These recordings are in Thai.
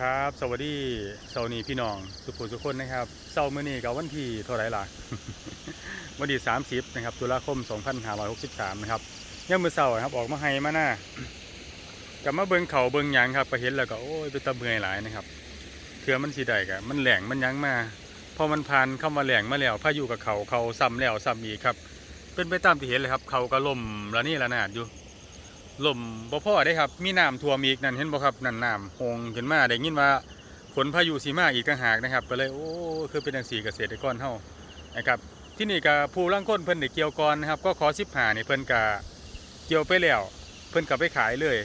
ครับ สวัสดีเสาร์นี้พี่น้อง สุขุมสุขคนนะครับเสาร์มื้อนี้กับวันที่เท่าไรล่ะ วันที่30นะครับตุลาคม 2563 นะครับย่ามมือเช้าครับ ออกมาให้มาหน้ากลับมาเบิงเขาเบิงหยังครับก็เห็นแล้วก็โอ้ยเป็นตะเมื่อยหลายนะครับเทื่อมันสิได้ก็มันแหลงมันยังมาพอมันผ่านเข้ามาแหลงมาแล้วพายุกับเขาเขาซ้ำแล้วซ้ำอีกครับ เป็นไปตามที่เห็นเลยครับ เขาก็ล่มและนี่ละนาดอยู่ ลมบ่พอได้ครับ มีน้ำท่วมอีกนั่นเห็นบ่ครับนั่นน้ำหงขึ้นมาได้ยินว่าฝนพายุสีมาอีกต่างหากนะครับก็เลยโอ้คือเป็นจังซี่เกษตรกรเฮานะครับที่นี่ก็ผู้ลางคนเพิ่นได้เกี่ยวก่อนนะครับ ก็ขอ15นี่เพิ่นก็เกี่ยวไปแล้ว เพิ่นก็ไปขายเลย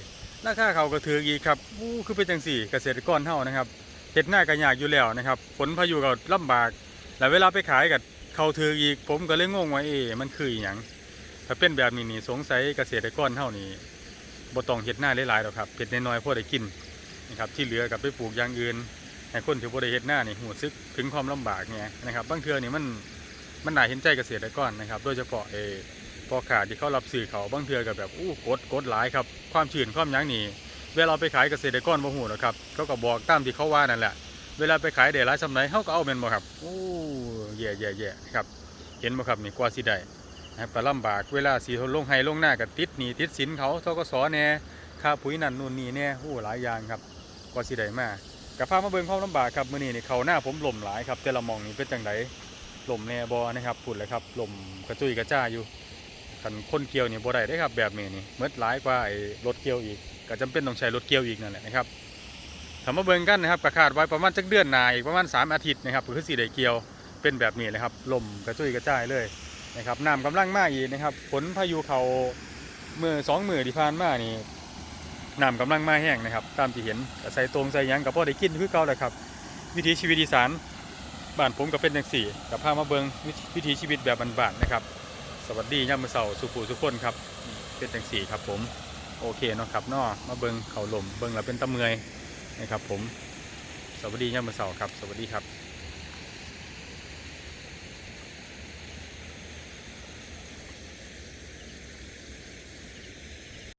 ราคาเขาก็ถืออีกครับอู้คือเป็นจังซี่เกษตรกรเฮานะครับเฮ็ดหน้าก็ยากอยู่แล้วนะครับฝนพายุก็ลำบากแล้วเวลาไปขายก็เขาถืออีก ผมก็เลยงงว่าเอ๊มันคืออีหยังถ้าเป็นแบบนี้นี่สงสัยเกษตรกรเฮานี่ บ่ต้องเฮ็ดหน้าหลายๆหรอกครับเฮ็ดน้อยๆพอได้กินนะครับที่เหลือกับไปปลูกอย่างอื่นให้คนที่บ่ได้เฮ็ดหน้านี่หูซึกถึงความลำบากไงนะครับบางเทื่อนี่มันมันหน่าเห็นใจเกษตรกรนะครับ โดยเฉพาะเออพอขาดที่เขารับซื้อเขาบางเทื่อก็แบบอู้กดกดหลายครับความชื้นความยังนี่เวลาไปขายเกษตรกรบ่ฮู้หรอกครับเขาก็บอกตามที่เขาว่านั่นแหละเวลาไปขายได้หลายสำไรเขาก็เอาแม่นบ่ครับโอ้แย่ๆๆครับ เห็นบ่ครับนี่กว่าสิได้ นะครับก็ลำบากเวลาสีลงไห้ลงหน้ากับติดหนีติดสินเขาทกสแน่ค่าปุ๋ยนั่นนู่นนี่แน่หู้หลายอย่างครับกว่าสิได้มากกับพามาเบิ่งความลำบากครับมื้อนี้นี่เขาหน้าผมหล่มหลายครับแต่ละมองนี่เป็นจังไดหล่มแน่บ่นะครับพูดเลยครับหล่มกระจุยกระจ้าอยู่คันคนเกี่ยวนี่บ่ได้ได้ครับแบบนี้นี่เมื่อหลายกว่าไอ้รถเกี่ยวอีก ก็จำเป็นต้องใช้รถเกี่ยวอีกนั่นแหละนะครับถ้ามาเบิ่งกันนะครับก็คาดไว้ประมาณจักเดือนหนาอีกประมาณสามอาทิตย์นะครับก็คือสิได้เกี่ยวเป็นแบบนี้เลยครับหล่มกระจุยกระจ้ายเลย นะครับน้ำกำลังมากอีกนะครับฝนพายุเขาเมื่อสองมือที่ผ่านมานี่น้ำกำลังมาแห้งนะครับ ตามที่เห็นใส่ตรงใส่ยังกับพ่อได้กินคือเก่าแหละครับ วิถีชีวิตอีสานบ้านผมก็เป็นจังสี่กับพามาเบิงวิถีชีวิตแบบบ้านๆนะครับ สวัสดีย่ามมือเสาสุขุสุขคนครับเป็นจังสี่ครับผมโอเคเนาะครับนาะมาเบิงเขาลมเบิงแล้วเป็นตะเมยนะครับผมสวัสดีย่ามมือเสาครับ สวัสดีครับ